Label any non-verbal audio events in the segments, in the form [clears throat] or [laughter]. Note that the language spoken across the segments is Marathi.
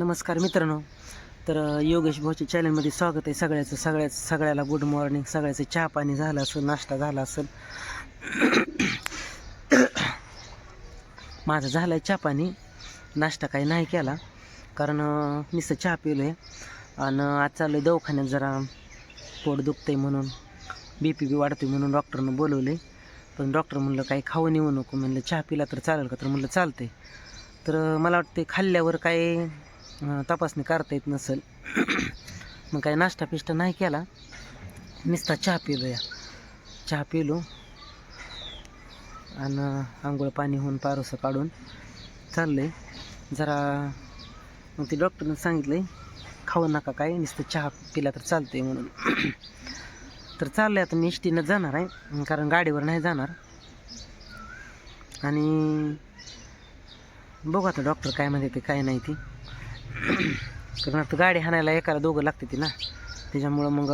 नमस्कार मित्रांनो. तर योगेश भाऊच्या चॅनलमध्ये स्वागत आहे सगळ्याचं. सगळ्याच सगळ्याला गुड मॉर्निंग सगळ्याचं चहा पाणी झालं असेल नाश्ता झाला असेल. माझं झालं आहे चहा पाणी. नाश्ता काही नाही केला. कारण मी नुसतं चहा पिलो आहे आणि आज चाललं आहे दवाखान्यात जरा. पोट दुखतंय म्हणून. बी पी बी वाढतोय म्हणून डॉक्टरनं बोलवले पण डॉक्टर म्हणलं काही खाऊ नेऊ नको. म्हणलं चहा पिला तर चालेल का? तर म्हणलं चालते तर मला वाटते खाल्ल्यावर काय तपासणी करता येत नसेल. मग काय नाश्ता पिष्टा नाही केला नुसता चहा पिलो या चहा पिलो. आणि आंघोळ पाणी होऊन पारोसं काढून चाललं आहे जरा मग ते डॉक्टरनं सांगितलं आहे खाऊ नका काय नुसतं चहा पिला तर चालतंय म्हणून. तर चाललं आहे आता मी एसटीनं जाणार आहे कारण गाडीवर नाही जाणार. आणि बघू आता डॉक्टर काय म्हणते ते काय नाही ती. कारण आता गाडी हाणायला एकाला दोघं लागते ती ना. त्याच्यामुळं मग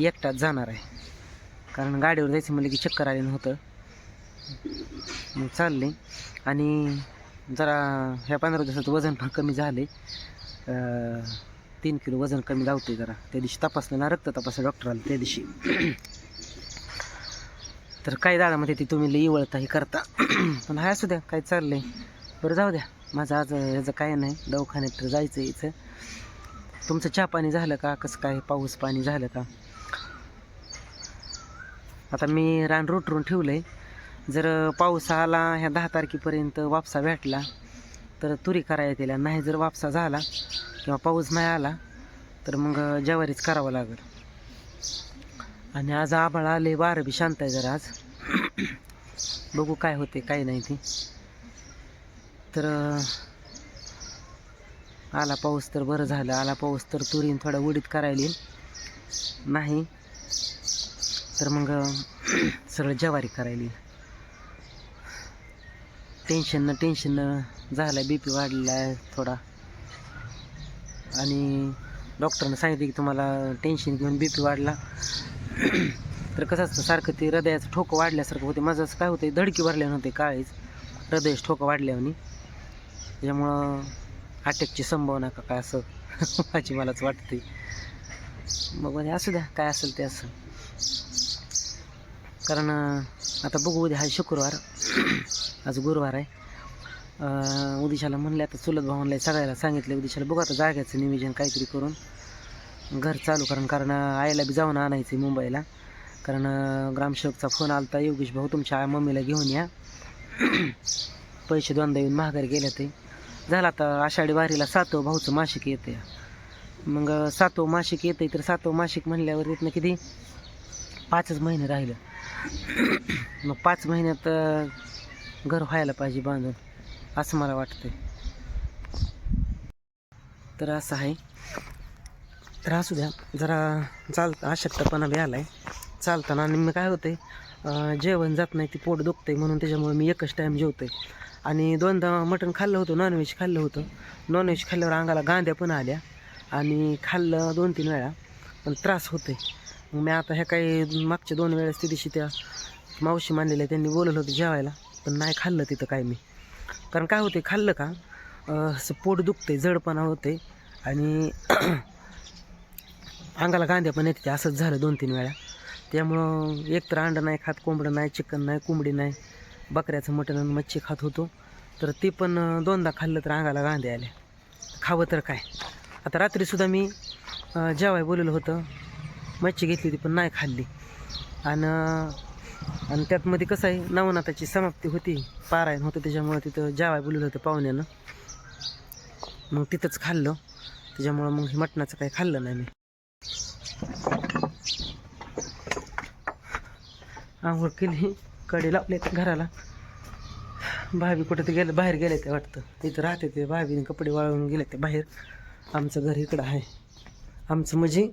एकटाच जाणार आहे. कारण गाडीवर जायचं म्हणलं की चक्कर आले नव्हतं मग चालले आणि जरा ह्या पंधरा दिवसाचं वजन पण कमी झाले तीन किलो वजन कमी लावते जरा. त्या दिवशी तपासलं ना रक्त तपासलं डॉक्टर त्या दिवशी. तर काय दादामध्ये ती तुम्ही लई वळता हे करता. पण हाय असू द्या काय चाललंय. बरं जाऊ द्या. माझं आज ह्याचं काय नाही दवाखान्यात तर जायचं यायचं तुमचं चहा पाणी झालं का? कसं काय? पाऊस पाणी झालं का? आता मी रान रोटरून ठेवलं आहे जर पाऊस आला ह्या दहा तारखेपर्यंत वापसा भेटला तर तुरी करायला तिला नाही जर वापसा झाला किंवा पाऊस नाही आला तर मग ज्वारीच करावं लागेल. आणि आज आभाळ आले वारं बी शांत आहे जरा आज. [coughs] बघू काय होते काय नाही ते. तर आला पाऊस तर बरं झालं. आला पाऊस तर तुरीन थोडा उडीत करायला. नाही तर मग सरळ जवारी ज्वारी करायला. टेन्शन टेन्शननं झालं आहे बी पी वाढलेला आहे थोडा. आणि डॉक्टरनं सांगितलं की तुम्हाला टेन्शन घेऊन बी पी वाढला. तर कसं असतं सारखं ते हृदयाचं ठोकं वाढल्यासारखं होते. माझं असं काय होतं धडकी भरल्या नव्हते काळीच. हृदयाचं ठोकं वाढल्याने त्याच्यामुळं अटॅकची संभावना का काय असं [laughs] माझी मलाच वाटते. मग म्हणजे असू द्या काय असेल ते असं. कारण आता बघू उद्या हा शुक्रवार. [clears throat] आज गुरुवार आहे. उदिशाला म्हणले आता चुलत भावांना सगळ्याला सांगितलं उदिशाला बघू आता जाग्याचं नियोजन काहीतरी करून. घर चालू कारण कारण आईला बी जाऊन आणायचं आहे मुंबईला. कारण ग्रामसेवकचा फोन आलता योगेश भाऊ तुमच्या मम्मीला घेऊन या. [clears throat] पैसे दोनदा येऊन महागारी गेल्या ते झाला आता आषाढी वारीला सातवं भाऊचं मासिक येते. मग अं, सातवं मासिक येते तर सातव मासिक म्हणल्यावर तिथनं किती? पाचच महिने राहिलं. मग पाच महिन्यात घर व्हायला पाहिजे बांधून असं मला वाटतंय. तर असं आहे. तर असू द्या जरा चालतं अशक्तपणा बी आला आहे चालताना आणि मी काय होते जेवण जात नाही ती पोट दुखतंय म्हणून त्याच्यामुळे मी एकच टाईम जेवतोय. आणि दोनदा मटण खाल्लं होतं नॉनव्हेज खाल्लं होतं. नॉनव्हेज खाल्ल्यावर अंगाला गांद्या पण आल्या आणि खाल्लं दोन तीन वेळा पण त्रास होते मग मी आता ह्या काही मागच्या दोन वेळेस त्या दिवशी त्या मावशी मानलेल्या त्यांनी बोलवलं होतं जेवायला पण नाही खाल्लं तिथं काय मी. कारण काय होते खाल्लं का असं पोट दुखते जडपणा होते आणि [clears throat] अंगाला गांद्या पण येते असंच झालं दोन तीन वेळा. त्यामुळं एक तर अंडं नाही खात कोंबडं नाही चिकन नाही कोंबडी नाही. बकऱ्याचं मटण आणि मच्छी खात होतो. तर ते पण दोनदा खाल्लं तर अंगाला गांद्या आल्या. खावं तर काय? आता रात्रीसुद्धा मी जेवाय बोलवलं होतं. मच्छी घेतली होती पण नाही खाल्ली. आणि आणि त्यातमध्ये कसं आहे नवनाथाची समाप्ती होती. पारायण होतं त्याच्यामुळं तिथं जेवाय बोलवलं होतं पाहुण्यानं. मग तिथंच खाल्लं. त्याच्यामुळं मग हे मटणाचं काही खाल्लं नाही मी. आंघोळ केली. कडे लावले घराला. भाभी कुठं ते गेलं बाहेर गेले ते वाटतं. इथं राहते ते भाभीने कपडे वाळवून गेले ते बाहेर. आमचं घर इकडं आहे. आमचं म्हणजे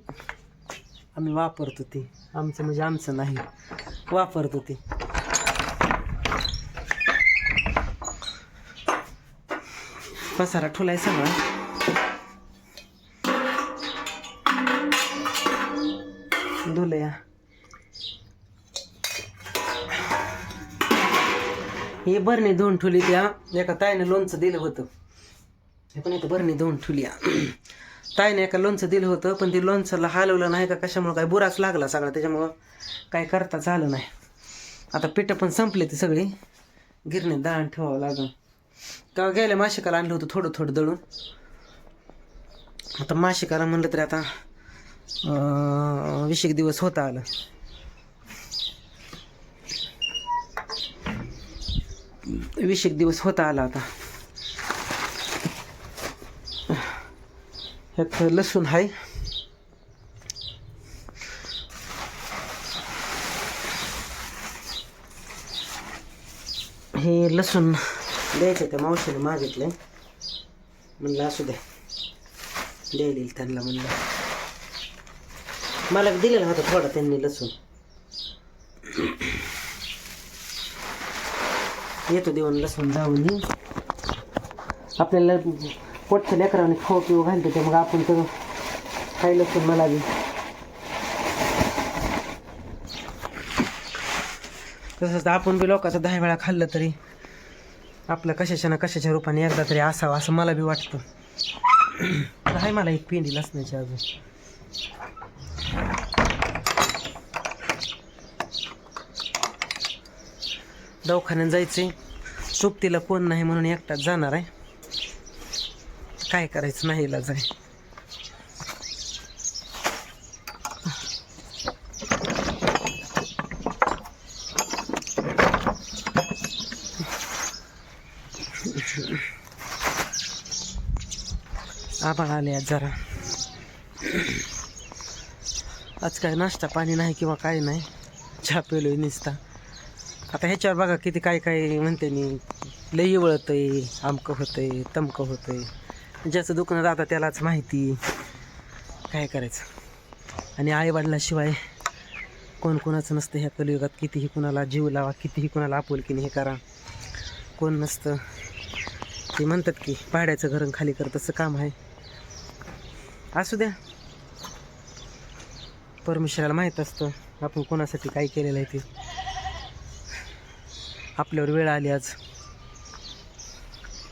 आम्ही वापरतो ते. आमचं म्हणजे आमचं नाही. वापरतो ते. पसारा ठुलाय सगळा धुलया. हे बरणी धुवून ठेवली त्या एका ताईने लोणचं दिलं होतं. हे पण एक बरणी धुवून ठेवली ताईने एका लोणचं दिलं होतं पण ते लोणचंला हलवलं नाही का कशामुळं? काय बुराच लागला सगळा त्याच्यामुळं काय करता झालं नाही. आता पिठं पण संपले ते सगळी. गिरणी दळण ठेवावं लागलं. का गेल्या माशिकाला आणलं होतं थोडं थोडं दळून? आता माशिकाला म्हणलं तरी आता अं, वीस एक दिवस होता आलं. वीस एक दिवस होता आला आता. ह्यात लसूण आहे हे लसूण द्यायचं त्या मावशीने मागितलं म्हणलं असू द्या द्यायला त्यांना म्हणलं. मला दिलेला होता थोडा त्यांनी लसूण. येतो देऊन लसूण जाऊन आपल्याला पोटच्या लेकराने खाऊ पिऊ घालतो ते मग आपण तर काही लसूण मला बी तसंच आपण बी लोकांचं दहा वेळा खाल्लं तरी आपलं कशाच्या ना कशाच्या रूपाने एकदा तरी असावं असं मला बी वाटतं. आहे मला एक पेंडी लसणाची अजून. दवाखान्यात जायचे सोबतीला कोण नाही म्हणून एकटाच जाणार आहे. काय करायचं नाही इलाज आहे. आभाळ आले आज जरा. आज काय नाश्ता पाणी नाही किंवा काय नाही. चहा पेलोय निसता. आता ह्याच्यावर बघा किती काय काय म्हणते मी लई वळतंय आमकं होतंय तमकं होतंय. ज्याचं दुकानात आता त्यालाच माहिती. काय करायचं? आणि आईवडिलाशिवाय कोण कोणाचं नसतं ह्या कलियुगात. कितीही कुणाला जीव लावा कितीही कुणाला आपुलकीने हे करा. कोण नसतं. ते म्हणतात की पाड्याचं घरं खाली कर तसं काम आहे असू द्या. परमेश्वराला माहीत असतं. आपण कोणासाठी काय केलेलं आहे ते. आपल्यावर वेळ आली आज.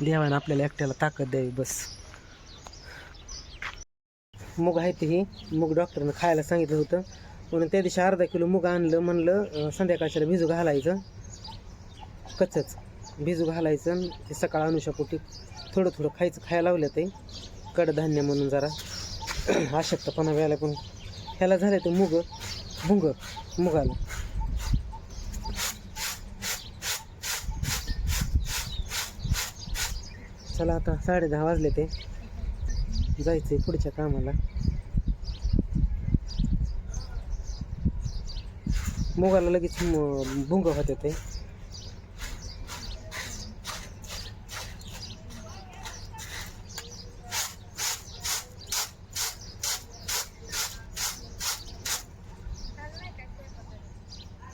देवानं आपल्याला एकट्याला ताकद द्यावी बस. मूग आहे ते ही. मूग डॉक्टरनं खायला सांगितलं होतं. म्हणून त्या दिवशी अर्धा किलो मूग आणलं म्हणलं संध्याकाळच्याला भिजू घालायचं. कच्चंच भिजू घालायचं ते सकाळ अनुषापोटी थोडं थोडं खायचं खायला लावलं ते. कडधान्य म्हणून जरा. [clears throat] अशक्तपणा व्हायला पण. ह्याला झालं ते मुग. भुंग. मुगाला. चला आता साडे दहा वाजले ते. जायचंय पुढच्या कामाला. मुगाला लगेच भुंग होते ते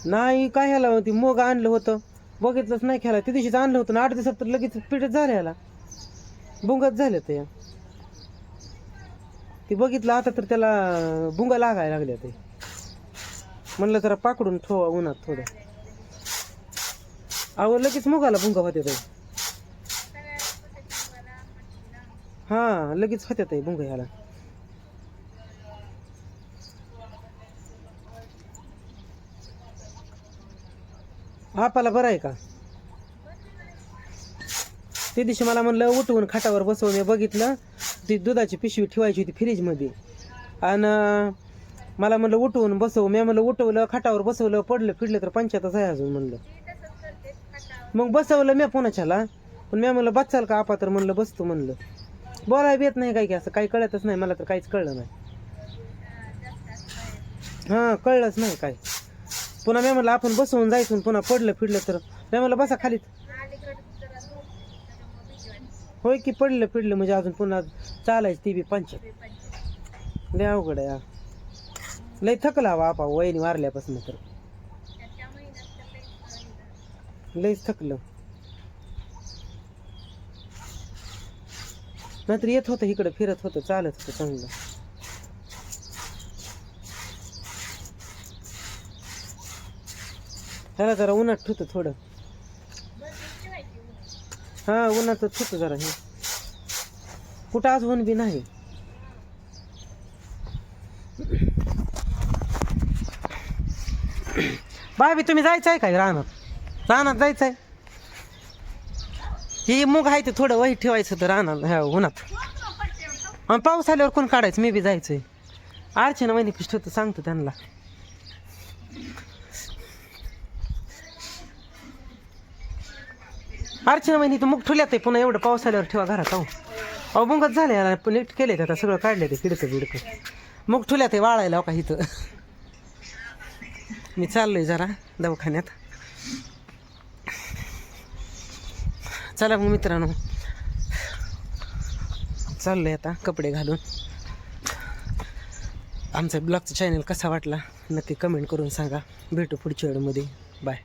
नाही काय ह्याला ती मोग आणलं होतं. बघितलंच नाही खेळा त्या दिवशीच आणलं होतं ना आठ दिवसात तर लगेच पिठच झालं बुंगच झालं ते. ते बघितलं आता तर त्याला बुंग लागायला लागल्या ते. म्हणलं जरा पाकडून ठेवा उन्हात थोडं अहो लगेच मुगाला बुंग होते ते हा लगेच होत्या ते बुंगा ह्याला आपाला बरं आहे का? ते दिवशी मला म्हणलं उठवून खाटावर बसवून मी बघितलं ती दुधाची पिशवी ठेवायची होती फ्रीजमध्ये. आणि मला म्हणलं उठवून बसवू. मी म्हणलं उठवलं खाटावर बसवलं पडलं फिडलं तर पंचायतच आहे अजून म्हणलं. मग बसवलं मी पुण्याच्याला. पण मी म्हणलं बसाल का आपा तर म्हणलं बसतो म्हणलं. बोलायला येत नाही काय की असं काही कळतच नाही मला तर काहीच कळलं नाही. हां कळलंच नाही काय पुन्हा मी म्हणलं आपण बसवून जायचं पुन्हा पडलं फिडलं तर. मी म्हणलं बसा खालीत. होय की पडलं पिडलं म्हणजे अजून पुन्हा चालायचं ती बी पंचायत लय अवघड आहे लय थकला हवा आपा वहिनी वारल्यापासून तर. लयच थकलं. नाहीतर येत होतं इकडं फिरत होतं चालत होतं चांगलं. त्याला जरा उन्हात ठेवतं थोडं. हा उन्हाचं ठेवतं जरा हे. कुठं अजून बी नाही. बाबी तुम्ही जायचं आहे काय रानात? रानात जायचं आहे हे मूग आहे ते थोडं वही ठेवायचं तर रानात ह्या उन्हात. आणि पाऊस आल्यावर कोण काढायचं? मी बी जायचंय. अर्चना महिने होतं सांगतो त्यांना. अर्चना महिने तर मग ठुल्यात आहे. पुन्हा एवढं पाऊस आल्यावर ठेवा घरात अहो अहो मुंगच झाले याला. पण नीट केले आता सगळं काढले ते किडकं बिडकं. मग ठुल्यात आहे वाळायला हो का इथं? मी चाललोय जरा दवाखान्यात. चला मग मित्रांनो. चाललोय आता कपडे घालून. आमचा ब्लॉगचा चॅनल कसा वाटला नक्की कमेंट करून सांगा. भेटू पुढच्या वेळेमध्ये. बाय